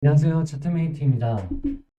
안녕하세요. 차트메이트입니다.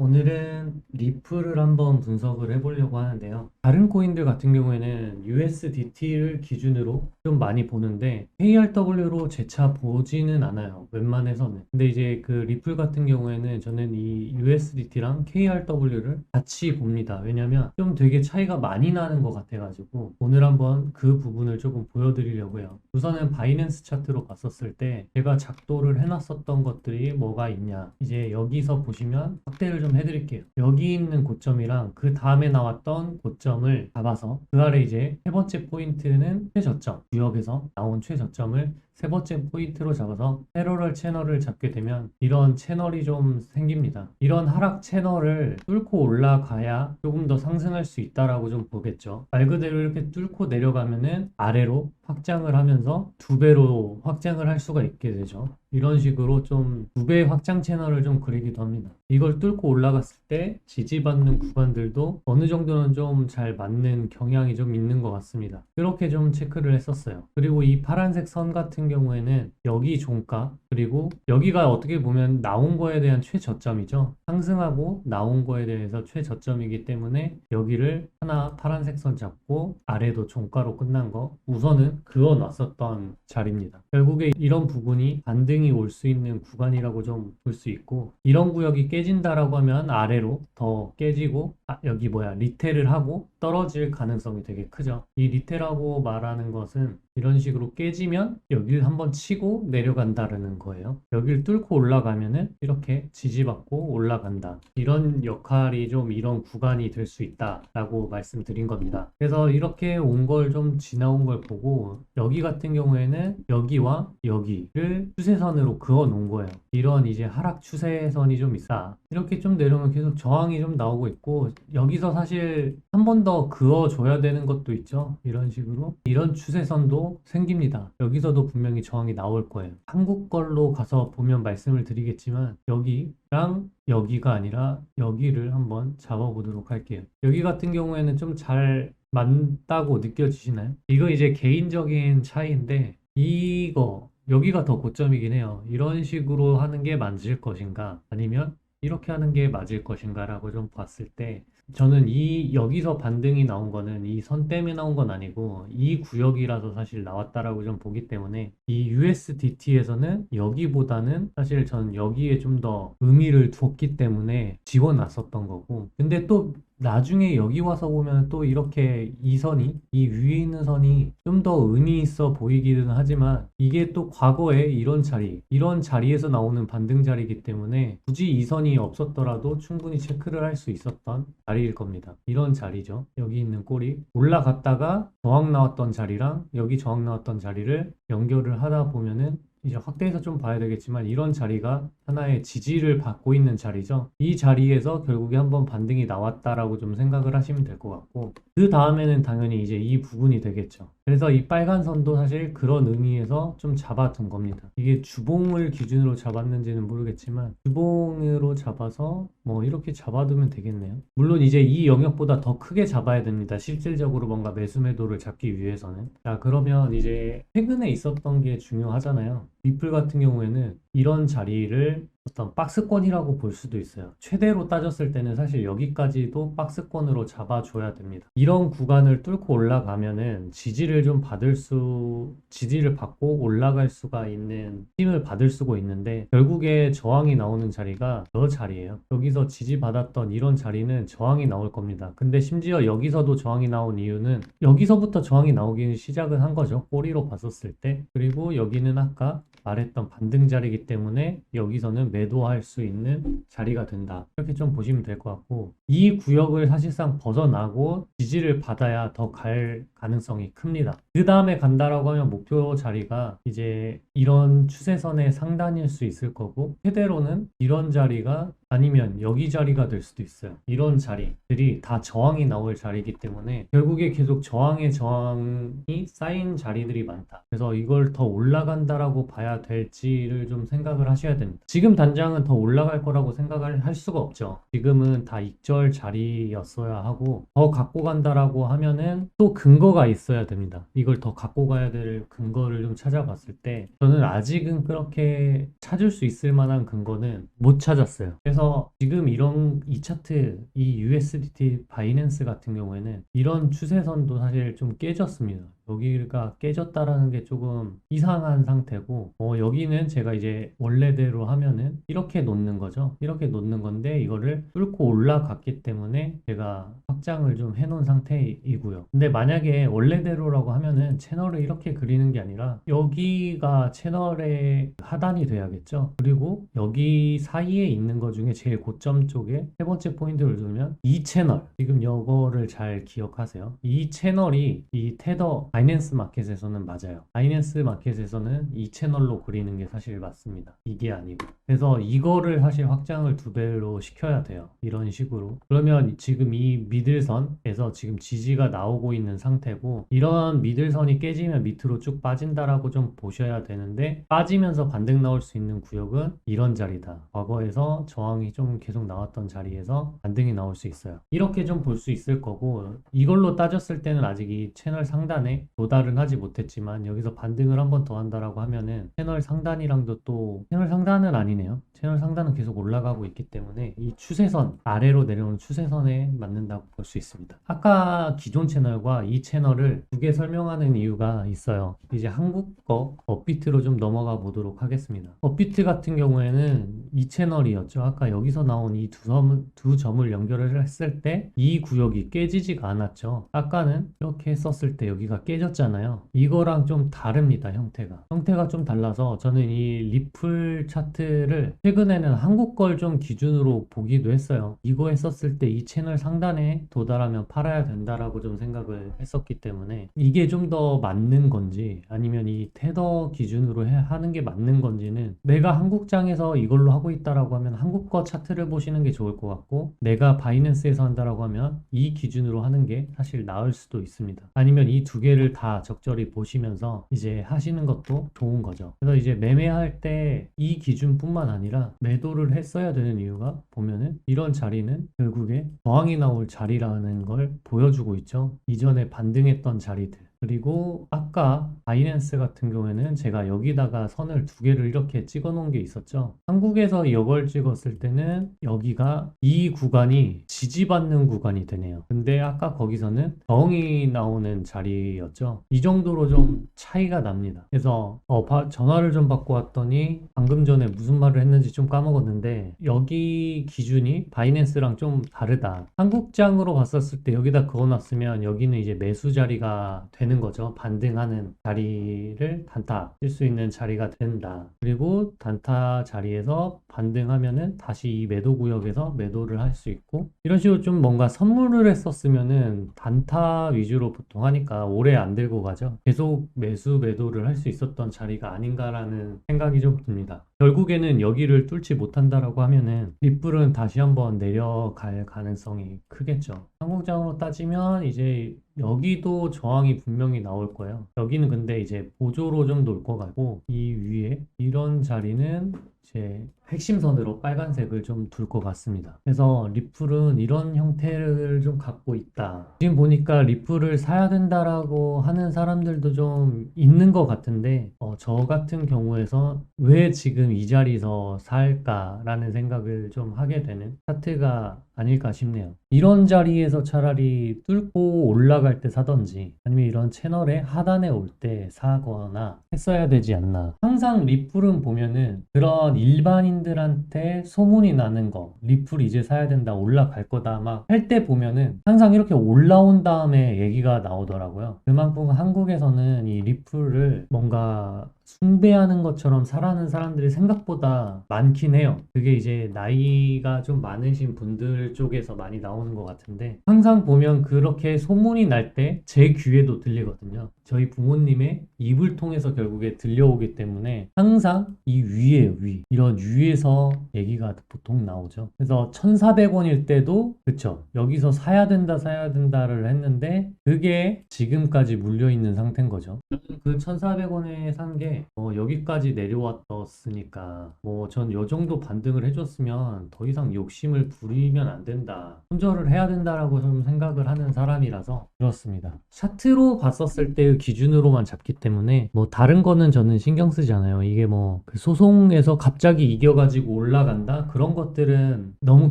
오늘은 리플을 한번 분석을 해보려고 하는데요. 다른 코인들 같은 경우에는 USDT를 기준으로 좀 많이 보는데 KRW로 재차 보지는 않아요. 웬만해서는. 근데 이제 그 리플 같은 경우에는 저는 이 USDT랑 KRW를 같이 봅니다. 왜냐면 좀 되게 차이가 많이 나는 것 같아가지고 오늘 한번 그 부분을 조금 보여드리려고요. 우선은 바이낸스 차트로 봤었을 때 제가 작도를 해놨었던 것들이 뭐가 있냐. 이제 여기서 보시면 확대를 좀 해드릴게요. 여기 있는 고점이랑 그 다음에 나왔던 고점을 잡아서 그 아래 이제 세 번째 포인트는 최저점. 구역에서 나온 최저점을 세 번째 포인트로 잡아서 패러럴 채널을 잡게 되면 이런 채널이 좀 생깁니다. 이런 하락 채널을 뚫고 올라가야 조금 더 상승할 수 있다라고 좀 보겠죠. 말 그대로 이렇게 뚫고 내려가면은 아래로 확장을 하면서 두 배로 확장을 할 수가 있게 되죠. 이런 식으로 좀 두 배의 확장 채널을 좀 그리기도 합니다. 이걸 뚫고 올라갔을 때 지지받는 구간들도 어느 정도는 좀 잘 맞는 경향이 좀 있는 것 같습니다. 이렇게 좀 체크를 했었어요. 그리고 이 파란색 선 같은 경우에는 여기 종가 그리고 여기가 어떻게 보면 나온 거에 대한 최저점이죠. 상승하고 나온 거에 대해서 최저점이기 때문에 여기를 하나 파란색 선 잡고 아래도 종가로 끝난 거 우선은 그어 놨었던 자리입니다. 결국에 이런 부분이 반등이 올 수 있는 구간이라고 좀 볼 수 있고 이런 구역이 깨진다라고 하면 아래로 더 깨지고 아, 여기 뭐야 리테를 하고 떨어질 가능성이 되게 크죠. 이 리테라고 말하는 것은 이런 식으로 깨지면 여기 를 한번 치고 내려간다라는 거예요. 여기를 뚫고 올라가면은 이렇게 지지받고 올라간다. 이런 역할이 좀 이런 구간이 될 수 있다라고 말씀드린 겁니다. 그래서 이렇게 온 걸 좀 지나온 걸 보고 여기 같은 경우에는 여기와 여기를 추세선으로 그어 놓은 거예요. 이런 이제 하락 추세선이 좀 있다. 이렇게 좀 내려오면 계속 저항이 좀 나오고 있고 여기서 사실 한 번 더 그어 줘야 되는 것도 있죠. 이런 식으로 이런 추세선도 생깁니다. 여기서도 분명 히 저항이 나올 거예요. 한국 걸로 가서 보면 말씀을 드리겠지만 여기랑 여기가 아니라 여기를 한번 잡아보도록 할게요. 여기 같은 경우에는 좀 잘 맞다고 느껴지시나요? 이거 이제 개인적인 차이인데 이거 여기가 더 고점이긴 해요. 이런 식으로 하는 게 맞을 것인가? 아니면 이렇게 하는 게 맞을 것인가 라고 좀 봤을 때 저는 이 여기서 반등이 나온 거는 이 선 때문에 나온 건 아니고 이 구역이라서 사실 나왔다라고 좀 보기 때문에 이 USDT에서는 여기보다는 사실 저는 여기에 좀 더 의미를 두었기 때문에 지워놨었던 거고. 근데 또 나중에 여기 와서 보면 또 이렇게 이 선이 이 위에 있는 선이 좀 더 의미 있어 보이기는 하지만 이게 또 과거에 이런 자리 이런 자리에서 나오는 반등 자리이기 때문에 굳이 이 선이 없었더라도 충분히 체크를 할 수 있었던 자리일 겁니다. 이런 자리죠. 여기 있는 꼬리 올라갔다가 저항 나왔던 자리랑 여기 저항 나왔던 자리를 연결을 하다 보면은 이제 확대해서 좀 봐야 되겠지만 이런 자리가 하나의 지지를 받고 있는 자리죠. 이 자리에서 결국에 한번 반등이 나왔다라고 좀 생각을 하시면 될 것 같고 그 다음에는 당연히 이제 이 부분이 되겠죠. 그래서 이 빨간 선도 사실 그런 의미에서 좀 잡아둔 겁니다. 이게 주봉을 기준으로 잡았는지는 모르겠지만 주봉으로 잡아서 뭐 이렇게 잡아두면 되겠네요. 물론 이제 이 영역보다 더 크게 잡아야 됩니다. 실질적으로 뭔가 매수 매도를 잡기 위해서는. 자, 그러면 이제 최근에 있었던 게 중요하잖아요. 리플 같은 경우에는 이런 자리를 어떤 박스권이라고 볼 수도 있어요. 최대로 따졌을 때는 사실 여기까지도 박스권으로 잡아줘야 됩니다. 이런 구간을 뚫고 올라가면은 지지를 좀 받을 수, 지지를 받고 올라갈 수가 있는 힘을 받을 수가 있는데 결국에 저항이 나오는 자리가 저 자리예요. 여기서 지지받았던 이런 자리는 저항이 나올 겁니다. 근데 심지어 여기서도 저항이 나온 이유는 여기서부터 저항이 나오기 시작은 한 거죠. 꼬리로 봤었을 때. 그리고 여기는 아까 말했던 반등 자리이기 때문에 여기서는 매도할 수 있는 자리가 된다. 이렇게 좀 보시면 될 것 같고 이 구역을 사실상 벗어나고 지지를 받아야 더 갈 가능성이 큽니다. 그 다음에 간다라고 하면 목표 자리가 이제 이런 추세선의 상단일 수 있을 거고 최대로는 이런 자리가 아니면 여기 자리가 될 수도 있어요. 이런 자리들이 다 저항이 나올 자리이기 때문에 결국에 계속 저항의 저항이 쌓인 자리들이 많다. 그래서 이걸 더 올라간다라고 봐야 될지를 좀 생각을 하셔야 됩니다. 지금 단장은 더 올라갈 거라고 생각을 할 수가 없죠. 지금은 다 익절 자리였어야 하고 더 갖고 간다라고 하면은 또 근거 근거가 있어야 됩니다. 이걸 더 갖고 가야 될 근거를 좀 찾아봤을 때 저는 아직은 그렇게 찾을 수 있을 만한 근거는 못 찾았어요. 그래서 지금 이런 이 차트, 이 USDT 바이낸스 같은 경우에는 이런 추세선도 사실 좀 깨졌습니다. 여기가 깨졌다라는 게 조금 이상한 상태고 어, 여기는 제가 이제 원래대로 하면은 이렇게 놓는 거죠. 이렇게 놓는 건데 이거를 뚫고 올라갔기 때문에 제가 확장을 좀 해놓은 상태이고요. 근데 만약에 원래대로라고 하면은 채널을 이렇게 그리는 게 아니라 여기가 채널의 하단이 돼야겠죠. 그리고 여기 사이에 있는 것 중에 제일 고점 쪽에 세 번째 포인트를 두면 이 채널 지금 이거를 잘 기억하세요. 이 채널이 이 테더 바이낸스 마켓에서는 맞아요. 바이낸스 마켓에서는 이 채널로 그리는 게 사실 맞습니다. 이게 아니고. 그래서 이거를 사실 확장을 두 배로 시켜야 돼요. 이런 식으로. 그러면 지금 이 미들선에서 지금 지지가 나오고 있는 상태고 이런 미들선이 깨지면 밑으로 쭉 빠진다라고 좀 보셔야 되는데 빠지면서 반등 나올 수 있는 구역은 이런 자리다. 과거에서 저항이 좀 계속 나왔던 자리에서 반등이 나올 수 있어요. 이렇게 좀 볼 수 있을 거고 이걸로 따졌을 때는 아직 이 채널 상단에 도달은 하지 못했지만 여기서 반등을 한 번 더 한다라고 하면은 채널 상단이랑도 또 채널 상단은 아 니네요. 채널 상단은 계속 올라가고 있기 때문에 이 추세선 아래로 내려오는 추세선에 맞는다고 볼 수 있습니다. 아까 기존 채널과 이 채널을 두 개 설명하는 이유가 있어요. 이제 한국 거 업비트로 좀 넘어가 보도록 하겠습니다. 업비트 같은 경우에는 이 채널이었죠. 아까 여기서 나온 이두 점을, 연결을 했을 때 이 구역이 깨지지가 않았죠. 아까는 이렇게 했었을 때 여기가 깨졌잖아요. 이거랑 좀 다릅니다. 형태가. 형태가 좀 달라서 저는 이 리플 차트 를 최근에는 한국 걸 좀 기준으로 보기도 했어요. 이거 했었을 때 이 채널 상단에 도달하면 팔아야 된다라고 좀 생각을 했었기 때문에 이게 좀 더 맞는 건지 아니면 이 테더 기준으로 해- 하는 게 맞는 건지는 내가 한국장에서 이걸로 하고 있다라고 하면 한국 거 차트를 보시는 게 좋을 것 같고 내가 바이낸스에서 한다라고 하면 이 기준으로 하는 게 사실 나을 수도 있습니다. 아니면 이 두 개를 다 적절히 보시면서 이제 하시는 것도 좋은 거죠. 그래서 이제 매매할 때 이 기준뿐만 아니라 매도를 했어야 되는 이유가 보면은 이런 자리는 결국에 저항이 나올 자리라는 걸 보여주고 있죠. 이전에 반등했던 자리들. 그리고 아까 바이낸스 같은 경우에는 제가 여기다가 선을 두 개를 이렇게 찍어 놓은 게 있었죠. 한국에서 이걸 찍었을 때는 여기가 이 구간이 지지받는 구간이 되네요. 근데 아까 거기서는 저항이 나오는 자리였죠. 이 정도로 좀 차이가 납니다. 그래서 어, 바- 전화를 좀 받고 왔더니 방금 전에 무슨 말을 했는지 좀 까먹었는데 여기 기준이 바이낸스랑 좀 다르다. 한국장으로 봤었을 때 여기다 그어 놨으면 여기는 이제 매수 자리가 되는 거죠. 반등하는 자리를 단타 칠 수 있는 자리가 된다. 그리고 단타 자리에서 반등하면은 다시 이 매도 구역에서 매도를 할 수 있고 이런 식으로 좀 뭔가 선물을 했었으면은 단타 위주로 보통 하니까 오래 안 들고 가죠. 계속 매수 매도를 할 수 있었던 자리가 아닌가라는 생각이 좀 듭니다. 결국에는 여기를 뚫지 못한다라고 하면은 립불은 다시 한번 내려갈 가능성이 크겠죠. 한국장으로 따지면 이제 여기도 저항이 분명히 나올 거예요. 여기는 근데 이제 보조로 좀 놀 것 같고 이 위에 이런 자리는 이제 핵심선으로 빨간색을 좀 둘 것 같습니다. 그래서 리플은 이런 형태를 좀 갖고 있다. 지금 보니까 리플을 사야 된다라고 하는 사람들도 좀 있는 것 같은데 어, 저 같은 경우에서 왜 지금 이 자리에서 살까라는 생각을 좀 하게 되는 차트가 아닐까 싶네요. 이런 자리에서 차라리 뚫고 올라갈 때 사던지 아니면 이런 채널의 하단에 올 때 사거나 했어야 되지 않나. 항상 리플은 보면은 그런 일반인들한테 소문이 나는 거, 리플 이제 사야 된다, 올라갈 거다 막 할 때 보면은 항상 이렇게 올라온 다음에 얘기가 나오더라고요. 그만큼 한국에서는 이 리플을 뭔가 숭배하는 것처럼 살아는 사람들이 생각보다 많긴 해요. 그게 이제 나이가 좀 많으신 분들 쪽에서 많이 나오는 것 같은데 항상 보면 그렇게 소문이 날 때 제 귀에도 들리거든요. 저희 부모님의 입을 통해서 결국에 들려오기 때문에 항상 이 위에 위 이런 위에서 얘기가 보통 나오죠. 그래서 1,400원일 때도 그쵸 여기서 사야 된다 사야 된다를 했는데 그게 지금까지 물려 있는 상태인 거죠. 그 1,400원에 산게 게 어, 여기까지 내려왔었으니까 뭐 전 요 정도 반등을 해줬으면 더 이상 욕심을 부리면 안 된다. 손절을 해야 된다라고 좀 생각을 하는 사람이라서 그렇습니다. 차트로 봤었을 때의 기준으로만 잡기 때문에 뭐 다른 거는 저는 신경 쓰지 않아요. 이게 뭐 그 소송에서 갑자기 이겨가지고 올라간다 그런 것들은 너무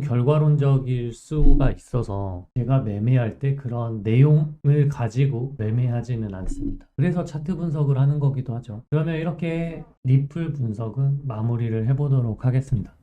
결과론적일 수가 있어서 제가 매매할 때 그런 내용을 가지고 매매하지는 않습니다. 그래서 차트 분석을 하는 거기도 하죠. 그러면 이렇게 리플 분석은 마무리를 해보도록 하겠습니다.